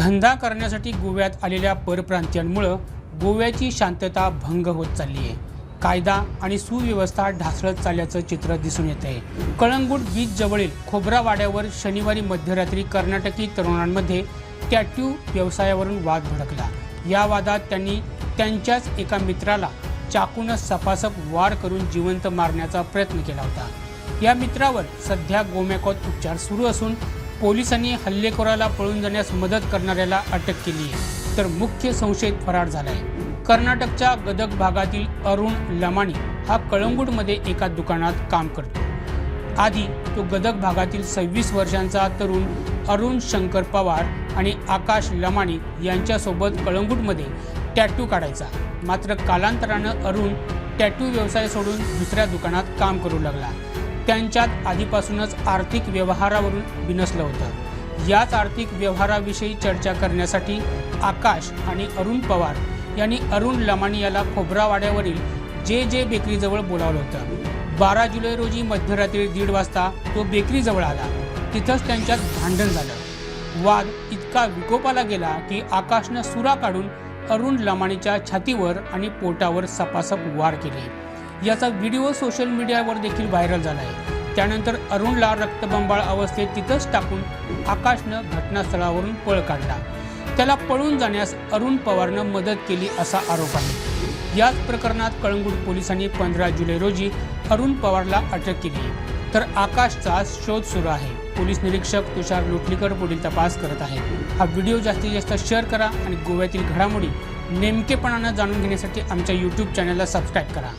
धंदा करण्यासाठी गोव्यात आलेल्या परप्रांतीयांमुळं गोव्याची शांतता भंग होत चालली आहे. कायदा आणि सुव्यवस्था ढासळत चालल्याचं चित्र दिसून येत आहे. कळंगूट बीच जवळील खोबरा वाड्यावर शनिवारी मध्यरात्री कर्नाटकी तरुणांमध्ये टॅट्यू व्यवसायावरून वाद भडकला. या वादात त्यांनी त्यांच्याच एका मित्राला चाकून सपासप वार करून जिवंत मारण्याचा प्रयत्न केला होता. या मित्रावर सध्या गोमॅकॉत उपचार सुरू असून पोलिसांनी हल्लेखोराला पळून जाण्यास मदत करणाऱ्याला अटक केली. आहे तर मुख्य संशयित फरार झालाय. कर्नाटकच्या गदग भागातील अरुण लमाणी हा कळंगूटमध्ये एका दुकानात काम करतो. आधी तो गदग भागातील सव्वीस वर्षांचा तरुण अरुण शंकर पवार आणि आकाश लमाणी यांच्यासोबत कळंगूटमध्ये टॅटू काढायचा. मात्र कालांतरानं अरुण टॅटू व्यवसाय सोडून दुसऱ्या दुकानात काम करू लागला. त्यांच्यात आधीपासूनच आर्थिक व्यवहारावरून बिनसलं होतं. याच आर्थिक व्यवहाराविषयी चर्चा करण्यासाठी आकाश आणि अरुण पवार यांनी अरुण लमाणी याला खोबरावाड्यावरील जे जे बेकरीजवळ बोलावलं होतं. बारा जुलै रोजी मध्यरात्री दीड वाजता तो बेकरीजवळ आला. तिथंच त्यांच्यात भांडण झालं. वाद इतका विकोपाला गेला की आकाशनं सुरा काढून अरुण लमाणीच्या छातीवर आणि पोटावर सपासप वार केले. याचा व्हिडिओ सोशल मीडियावर देखील व्हायरल झाला आहे. त्यानंतर अरुणला रक्तबंबाळ अवस्थेत तिथंच टाकून आकाशनं घटनास्थळावरून पळ काढला. त्याला पळून जाण्यास अरुण पवारनं मदत केली असा आरोप आहे. याच प्रकरणात कळंगूट पोलिसांनी पंधरा जुलै रोजी अरुण पवारला अटक केली. तर आकाशचा शोध सुरू आहे. पोलीस निरीक्षक तुषार लोटलीकर पुढील तपास करत आहेत. हा व्हिडिओ जास्तीत जास्त शेअर करा आणि गोव्यातील घडामोडी नेमकेपणानं जाणून घेण्यासाठी आमच्या यूट्यूब चॅनलला सबस्क्राईब करा.